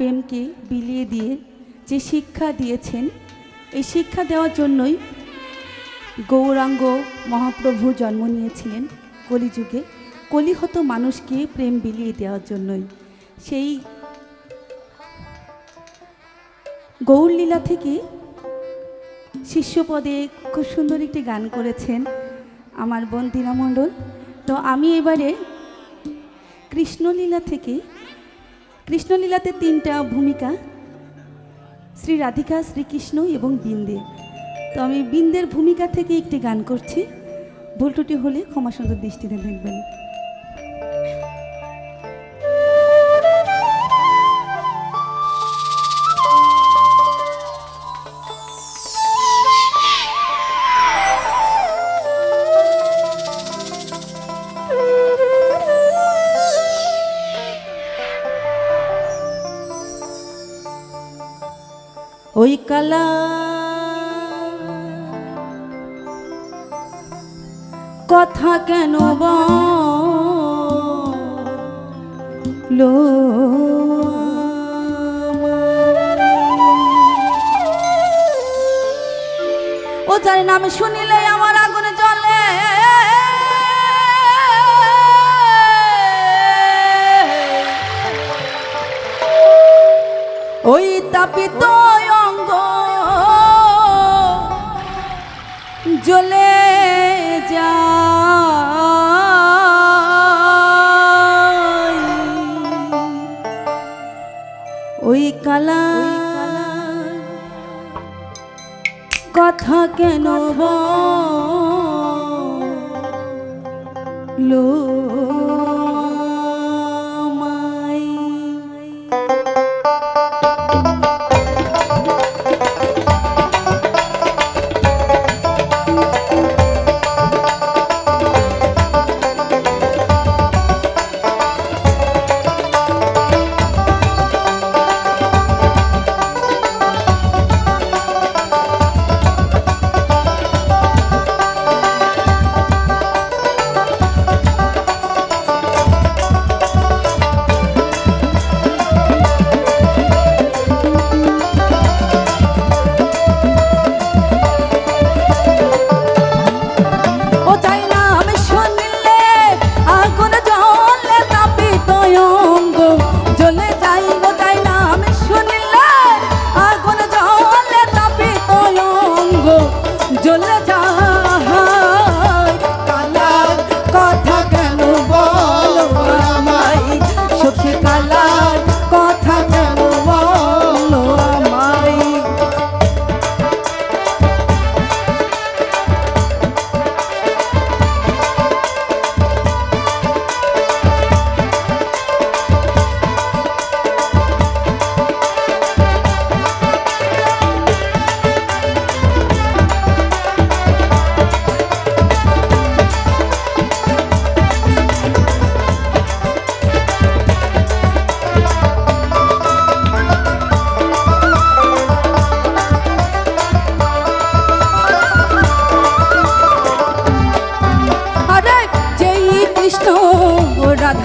মনকে বিলিয়ে দিয়ে যে শিক্ষা দিয়েছেন, এই শিক্ষা দেওয়ার জন্যই গৌরাঙ্গ মহাপ্রভু জন্ম নিয়েছিলেন কলিযুগে। কলিহত মানুষকে প্রেম বিলিয়ে দেওয়ার জন্যই। সেই গৌরলীলা থেকে শিষ্যপদে খুব সুন্দর একটি গান করেছেন আমার বোন মণ্ডল তো আমি এবারে কৃষ্ণলীলা থেকে কৃষ্ণলীলাতে তিনটা ভূমিকা, শ্রী রাধিকা, শ্রীকৃষ্ণ এবং বিন্দে। তো আমি বিন্দের ভূমিকা থেকে একটি গান করছি। ভুলটুটি হলে ক্ষমাসুন্দর দৃষ্টিতে দেখবেন। ওই কালা। কথা কেন বলো ও যার নাম শুনিলে আমার আগুন জ্বলে। ওই তাপিত জ্বলে যা ওই কালা কথা কেন বলো?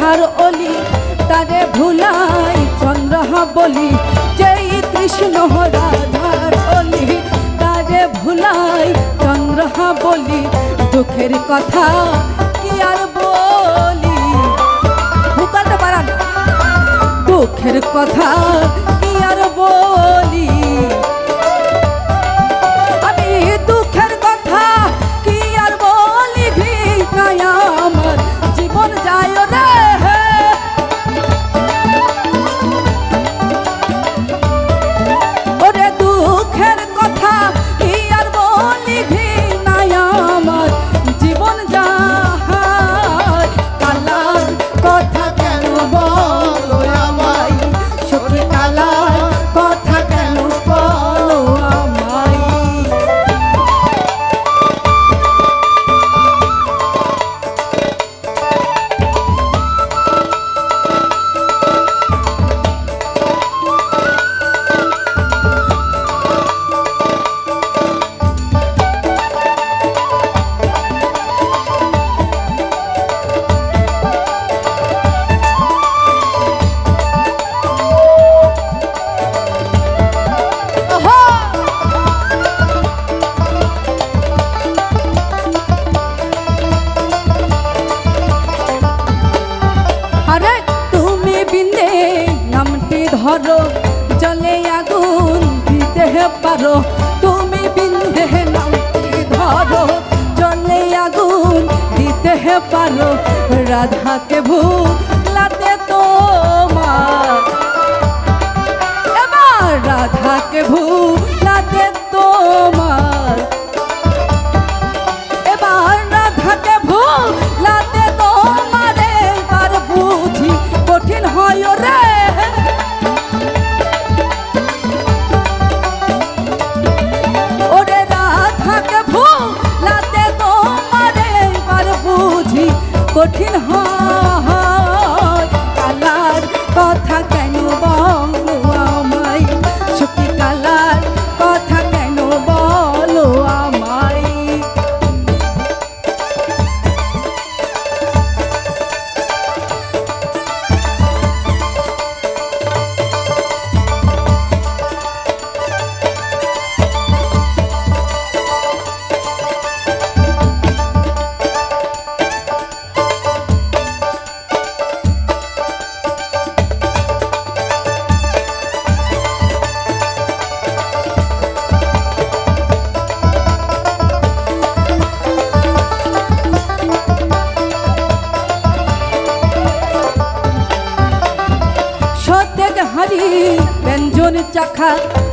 রাধার অলি, তারে ভুলাই চন্দ্রহা বলি। যেই কৃষ্ণ রাধার অলি, তারে ভুলাই চন্দ্রহা বলি। দুঃখের কথা কি আর বলি? ভুকাতে পারান দুঃখের কথা কি আর বলি? পারো তুমি বিন্দে নামটি ধরো। জলে আগুন দিতে পারো, রাধাকে ভুলাতে তোমার। এবার রাধাকে ভুলাতে তোমার কঠিন হয় হারি, ব্যঞ্জন চাখা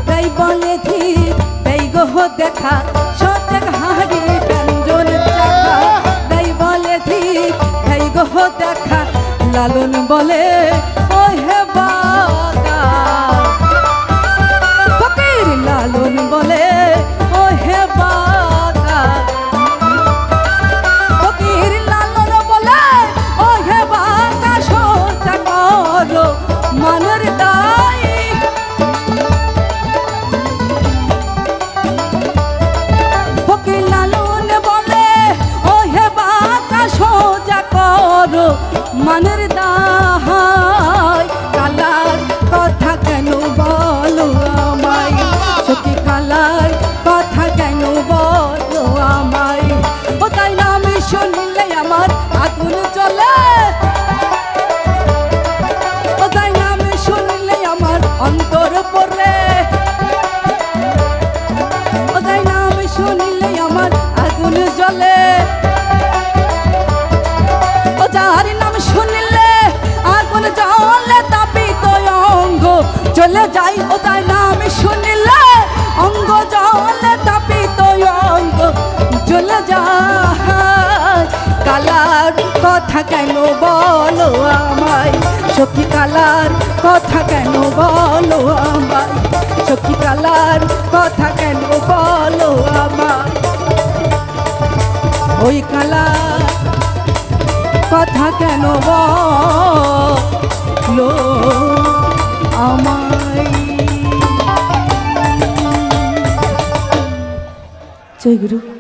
তাই বলে ধীর তাই গহ দেখা সত্যেক হারি ব্যঞ্জন চাখা তাই বলে ধীর তাই গহ দেখা, লালন বলে চলে যায় কালার কথা কেন বলো আমায়? সখী কালার কথা কেন বলো আমায়? সখী কালার কথা কেন বলো আমায়? ওই কালার কথা কেন বলো আমায়? জয় গুরু